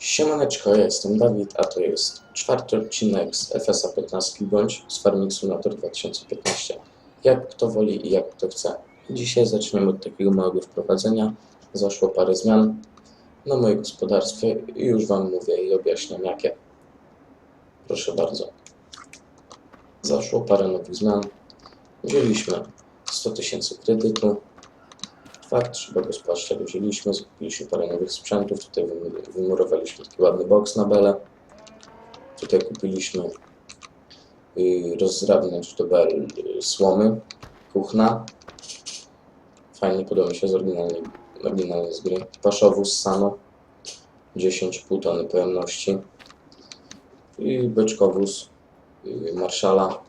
Siemaneczko, jestem Dawid, a to jest czwarty odcinek z FSA 15 bądź z Farming Simulator 2015. Jak kto woli i jak kto chce. Dzisiaj zaczniemy od takiego małego wprowadzenia. Zaszło parę zmian na moim gospodarstwie i już Wam mówię i objaśniam jakie. Proszę bardzo. Zaszło parę nowych zmian. Wzięliśmy 100 tysięcy kredytu. Fakt, trzeba go spłaszczać, wzięliśmy, zakupiliśmy parę nowych sprzętów, tutaj wymu- wymurowaliśmy taki ładny box na belę. Tutaj kupiliśmy y, rozrabny do bel y, słomy, kuchna. Fajnie, podoba mi się z oryginalnej, oryginalnej z gry. Paszowóz Sano, 10,5 tony pojemności. I beczkowóz y, Marszala,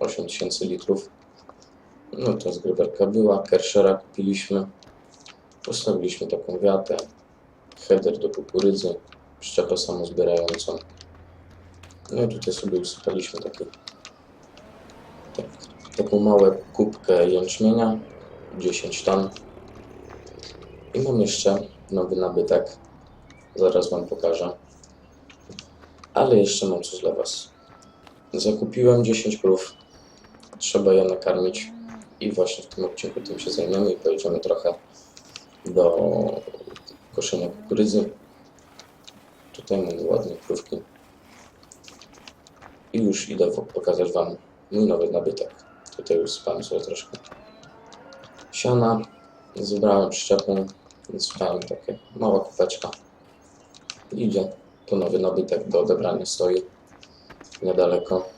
8000 litrów. No to zgrywerka była, Kershera kupiliśmy. Postawiliśmy taką wiatę, header do kukurydzy, przyczepę samozbierającą. No i tutaj sobie usypaliśmy taki, tak, taką małą kubkę jęczmienia, 10 ton. I mam jeszcze nowy nabytek, zaraz Wam pokażę. Ale jeszcze mam coś dla Was. Zakupiłem 10 krów, trzeba je nakarmić i właśnie w tym odcinku tym się zajmiemy i pojedziemy trochę do koszenia kukurydzy. Tutaj mamy ładne krówki. I już idę pokazać Wam mój nowy nabytek. Tutaj już spałem sobie troszkę siana. Zebrałem przyczepę, więc spałem takie mała kupeczka. Idzie. To nowy nabytek do odebrania stoi niedaleko.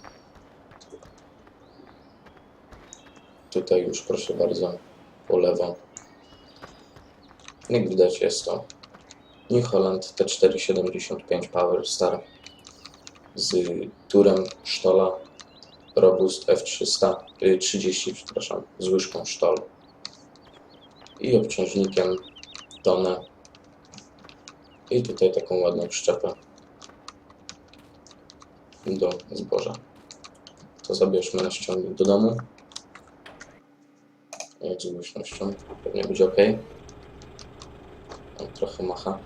Tutaj już proszę bardzo po lewo. Jak widać jest to New Holland T475 Power Star z turem Sztola Robust F300 y, 30, przepraszam, z łyżką Sztol i obciążnikiem tonę i tutaj taką ładną przyczepę do zboża. To zabierzmy na ściągnik do domu. Z głośnością. Pewnie będzie ok. On trochę macha.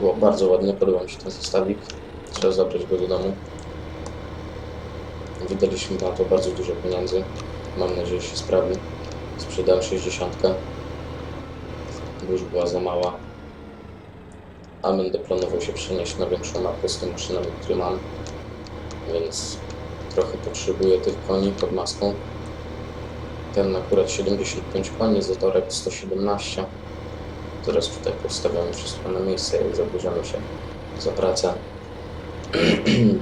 Było bardzo ładnie, podoba mi się ten zestawik. Trzeba zabrać go do domu. Wydaliśmy na to bardzo dużo pieniędzy. Mam nadzieję, że się sprawi. Sprzedałem 60, bo już była za mała. A będę planował się przenieść na większą mapę z tym maszynami, które mam. Więc trochę potrzebuję tych koni pod maską. Ten akurat 75 koni, zatorek 117. Teraz tutaj postawiamy wszystko na miejsce i zabierzemy się za pracę.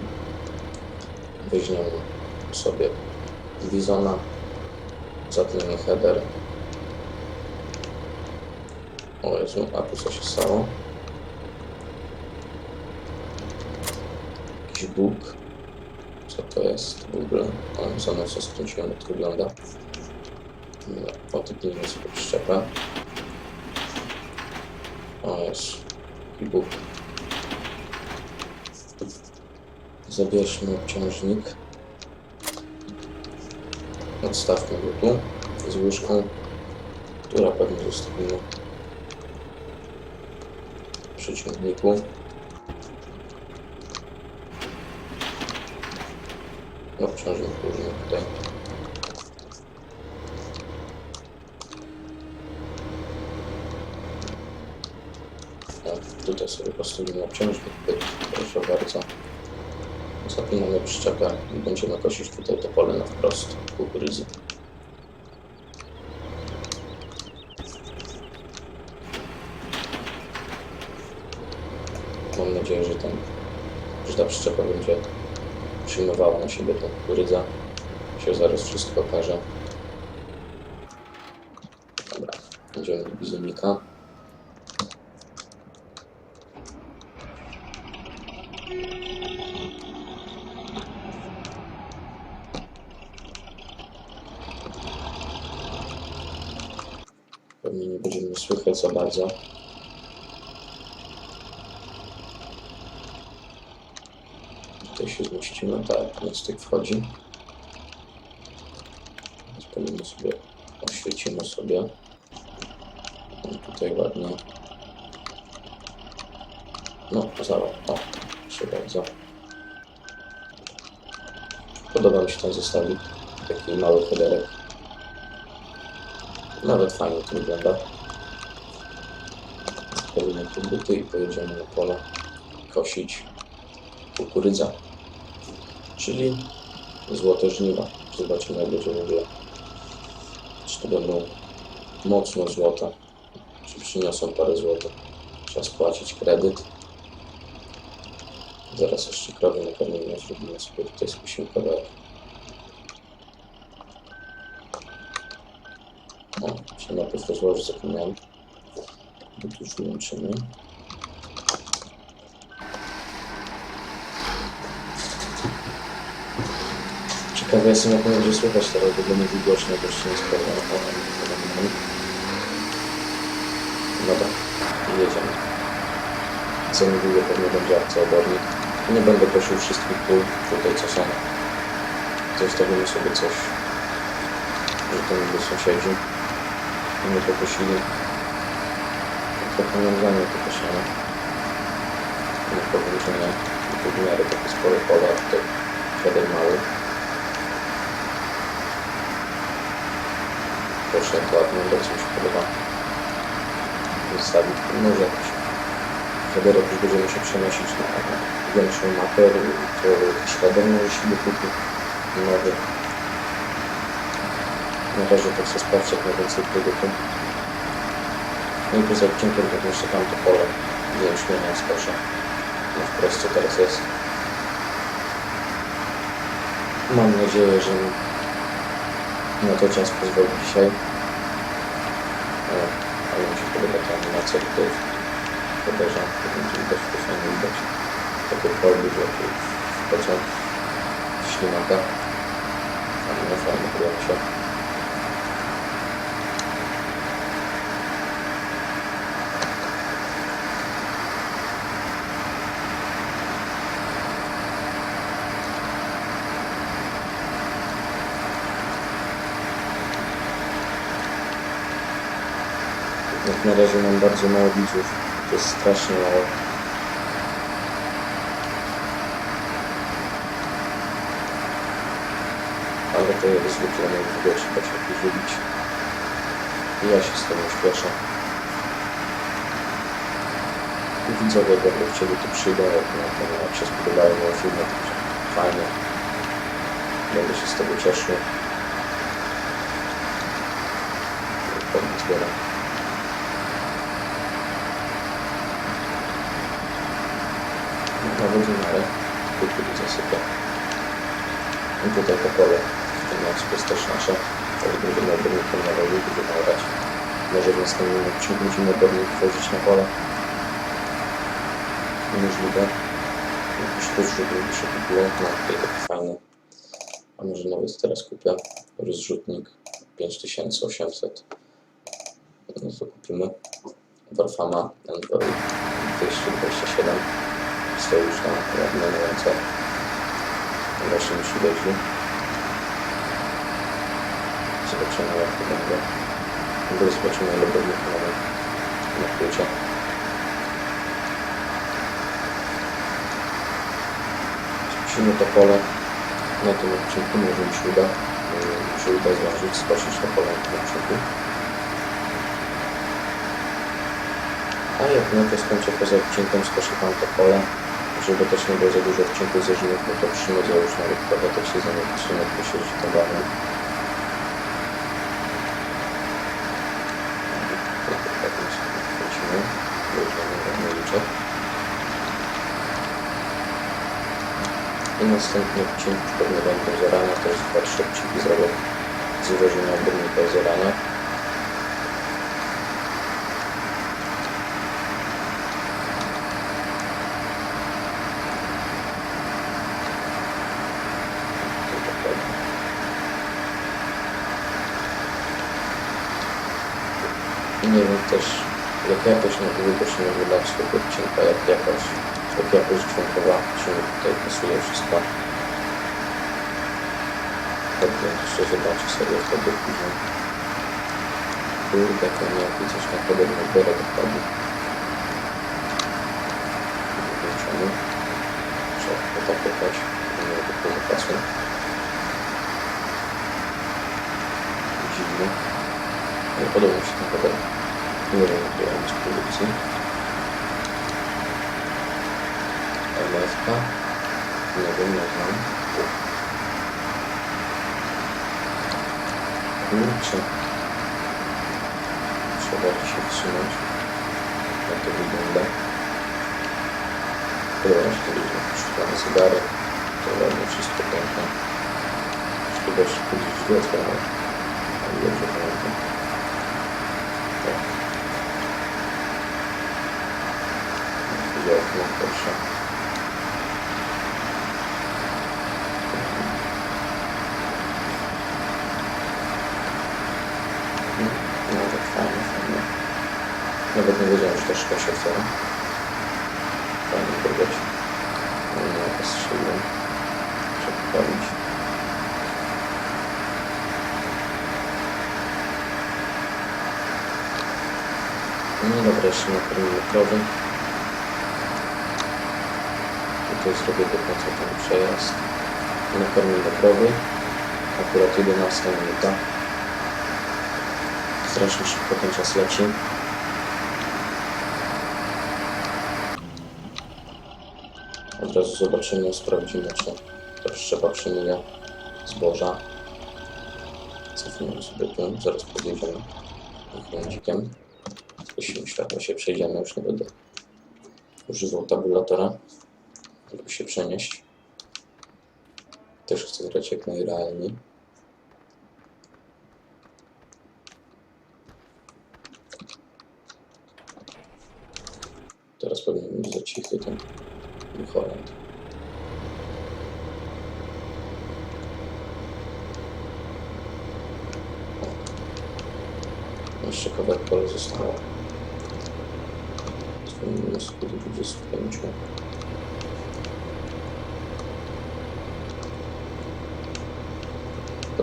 Weźmiemy sobie Bizona, zatniemy header. O Jezu, a tu co się stało? Jakiś bóg. Co to jest w ogóle? O, za mocno skręciłem, jak to wygląda. No, Odpnijmy sobie przyczepę. O, jest. I Bóg. Zabierzmy obciążnik. Odstawmy go tu z łyżką, która pewnie zostawimy przy ciągniku. Obciążnik później tutaj. O, tutaj sobie postawimy obciążnik, proszę bardzo. Zapinamy przyczepę i będziemy kosić tutaj to pole na wprost kukurydzy. Mam nadzieję, że, ten, że ta przyczepa będzie przyjmowała na siebie tą kukurydzę. Się zaraz wszystko okaże. Dobra, idziemy do bizonika. Pewnie nie będziemy słychać za bardzo. Tutaj się zmieścimy, tak, mostek wchodzi. Więc powinno sobie, oświecimy sobie. O, tutaj ładnie. No, zaraz. O, proszę bardzo. Podoba mi się ten zestawik. Taki mały headerek. Nawet fajnie to wygląda. Tu buty i pojedziemy na pole kosić kukurydzę. Czyli złote żniwa. Zobaczymy jak będzie wyglądać. Czy to będą mocno złote, czy przyniosą parę złotych. Trzeba spłacić kredyt. Zaraz jeszcze krowy nakarmimy, zrobimy sobie tutaj skusimy. O, się najpierw rozłożyć, zapomniałem. Tu już Ciekawe jestem, jak będzie słychać teraz, bo będzie głośno, bo jeszcze nie sprawdzam. No tak, jedziemy. Co niedługo pewnie będzie akcja obornik. Nie będę prosił wszystkich pól tutaj, co są. Zostawimy sobie coś, że to niby sąsiedzi nie poprosili. Trochę mam za nie. Nie powiem, że nie. To w miarę takie spore pola, tutaj header mały. Proszę, to wygląda, co mi się podoba. Zostawić może jakiś header, już będziemy się przenosić na większą mapę, to jakiś header może się dokupi nowy. Na razie to chcę sprawdzić jak najwięcej produktów. No i poza odcinkiem to jeszcze tam to pole jęczmienia skoszę. No w prosto teraz jest. Mam nadzieję, że na to czas pozwoli dzisiaj. O, ale mi się podoba ta animacja tutaj kamerze. To będzie widać, to fajnie widać. Takie kolby, że tu w ślimaka. Fajne, fajne, podoba mi się. Jak na razie mam bardzo mało widzów. To jest strasznie mało. Ale to jest zwykle najwyżej trzeba się. I ja się z tym nie śpieszę. I widzowie będą chcieli tu przyjdą, jak, na, jak się spodobają moje filmy, fajnie. Będę się z tego cieszył. Pewnie godzinę, tylko tu zasypia. I tutaj po pole, miejscu jest też nasze, ale będziemy obornikiem na rogu, będziemy orać. Może w następnym odcinku będziemy obornik wchodzić na pole. Możliwe. Jakiś rozrzutnik by się kupiło, no taki fajny. A może nawet teraz kupię rozrzutnik 5800. No to kupimy. Warfama Android 227 stoi już tam ładnie na ręce. Właśnie musi dojść. Zobaczymy jak to będzie. Może zobaczymy ile będzie na płycie. Spuścimy to pole na tym odcinku, może mi się uda. Mi się uda zdążyć skosić to pole na tym odcinku. A jak nie, to skończę poza odcinkiem, skoszę tam to pole żeby też nie było za dużo odcinków ze zimów, bo to przyjmę już nawet prawda, tak się zamiast posiedzieć to na Moliczek. I następny odcinek pewnie będą zarania, też dwa, trzy odcinki zrobię z ułożenia obornika i zarania. I nie wiem też, jak jakość na długo się nie wydać tego odcinka, jak jakość, jak jakość dźwiękowa, czy mi tutaj pasuje wszystko. Pewnie jeszcze zobaczę sobie wtedy później. Kurde, to nie jak coś na podobny berek odpadł. tak kopać. Nie miał takiego czasu. Dziwne. Nie podoba mi się ten hotel. Nie wiem, jak ja z produkcji. LFK. Nie wiem, nie znam. Kurczę. Trzeba się wsunąć. Jak to wygląda. Podoba mi się to widzę. Szukamy zegarek. To ładnie wszystko piękne. Szkoda, że kiedyś drzwi otwierałem. Ale dobrze pamiętam. Tak. Chwilę okno proszę. No, Nawet fajnie, fajnie. Nawet nie wiedziałem, że ta szkoła się otwiera. Fajnie wybrać. No nie, jakaś strzeliłem. Trzeba poprawić. No dobra, jeszcze nakarmimy krowy. Tutaj do końca ten przejazd. Nakarmimy krowy. Akurat 11 minuta. Strasznie szybko ten czas leci. Od razu zobaczymy, sprawdzimy, czy ta przyczepa przyjmuje zboża. Cofniemy sobie tu, zaraz podjedziemy kręcikiem. Zgasimy światło, się przejdziemy, już nie będę używał tabulatora, żeby się przenieść. Też chcę grać jak najrealniej. Teraz powinien być za cichy ten Holland. Jeszcze kawałek pole zostało. Wspomnijmy 125.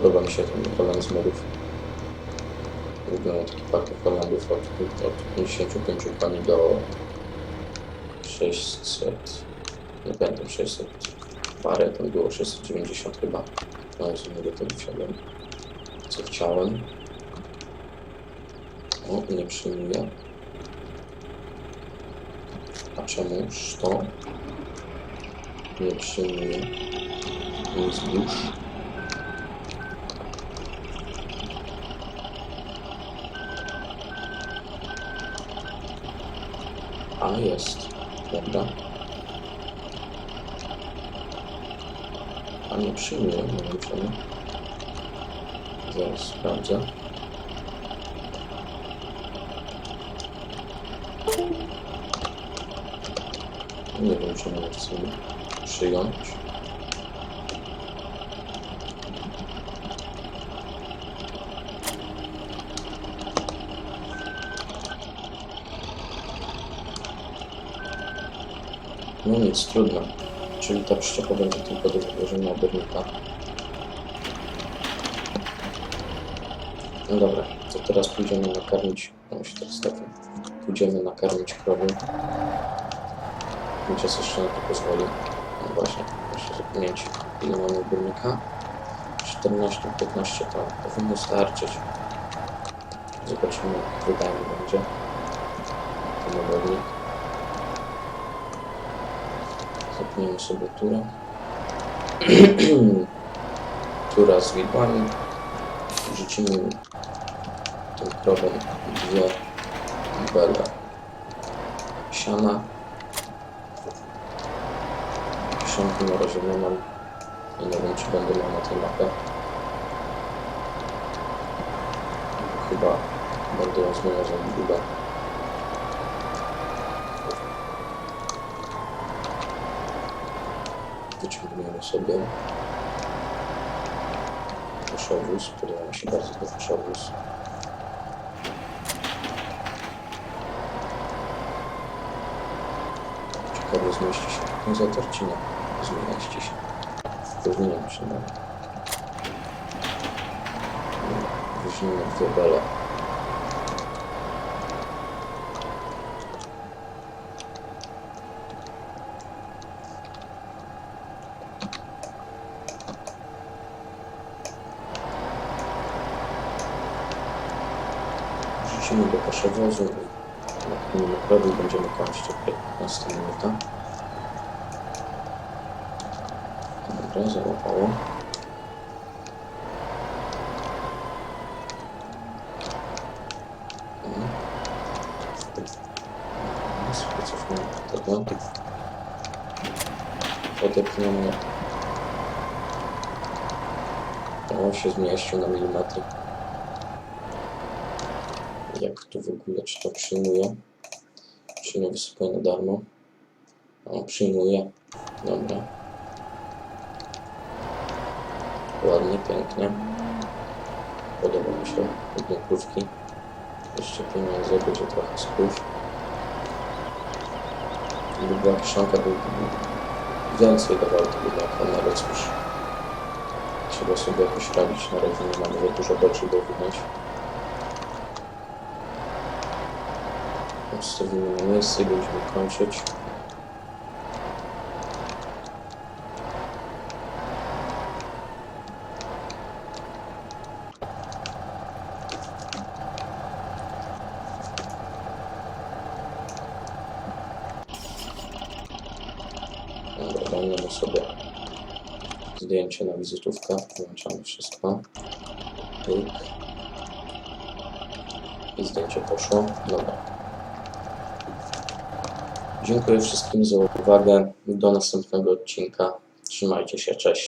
Podoba mi się ten Holland z modów. Wygląda taki pakiet od, od 55 koni do 600, nie pamiętam, 600 parę, tam było 690 chyba. No z innego to wsiadłem, co chciałem. O, nie przyjmuje. A czemuż to nie przyjmuje zbóż? A jest. Dobra. A nie wiem czemu. Zaraz sprawdzę. Nie wiem czemu mi przyjąć. No nic, trudno. Czyli ta przyczepa będzie tylko do założenia obornika. No dobra, to teraz pójdziemy nakarmić. No się teraz tak. Pójdziemy nakarmić krowy. Mi czas jeszcze na to pozwoli. No właśnie, muszę zapomnieć ile mamy obornika. 14-15 to powinno starczyć. Zobaczymy, jak wydajny będzie ten obornik. Zapniemy sobie turę. Tura z widłami. Rzucimy tą krowę dwie bele siana. Kieszonki na razie nie mam i nie wiem czy będę miał na tej mapie. Chyba będę ją zmieniał za niedługo. Wyciągniemy sobie koszowóz, podoba mi się bardzo ten koszowóz. Ciekawe zmieści się konzator czy nie? Zmieści się. Powinien przynajmniej. Weźmiemy dwie bele. I napnijmy krowy i będziemy kończyć o 15 minuta. Dobra, załapało. Cofnę tego. Odepniemy. O, się zmieścił na milimetry. Jak to w ogóle, czy to przyjmuje? Czy nie wysypuję na darmo? O, przyjmuje. Dobra. Ładnie, pięknie. Podoba mi się. Jedne krówki. Jeszcze pieniądze, będzie trochę sków. Gdyby była kiszonka, by więcej dawało tego no ale cóż. Trzeba sobie jakoś radzić. Na razie nie mamy za dużo rzeczy do wydać. Odstawimy na miejsce będziemy kończyć. Dobra, sobie zdjęcie na wizytówkę. Włączamy wszystko. Pyk. I zdjęcie poszło. Dobra. Dziękuję wszystkim za uwagę. Do następnego odcinka. Trzymajcie się, cześć.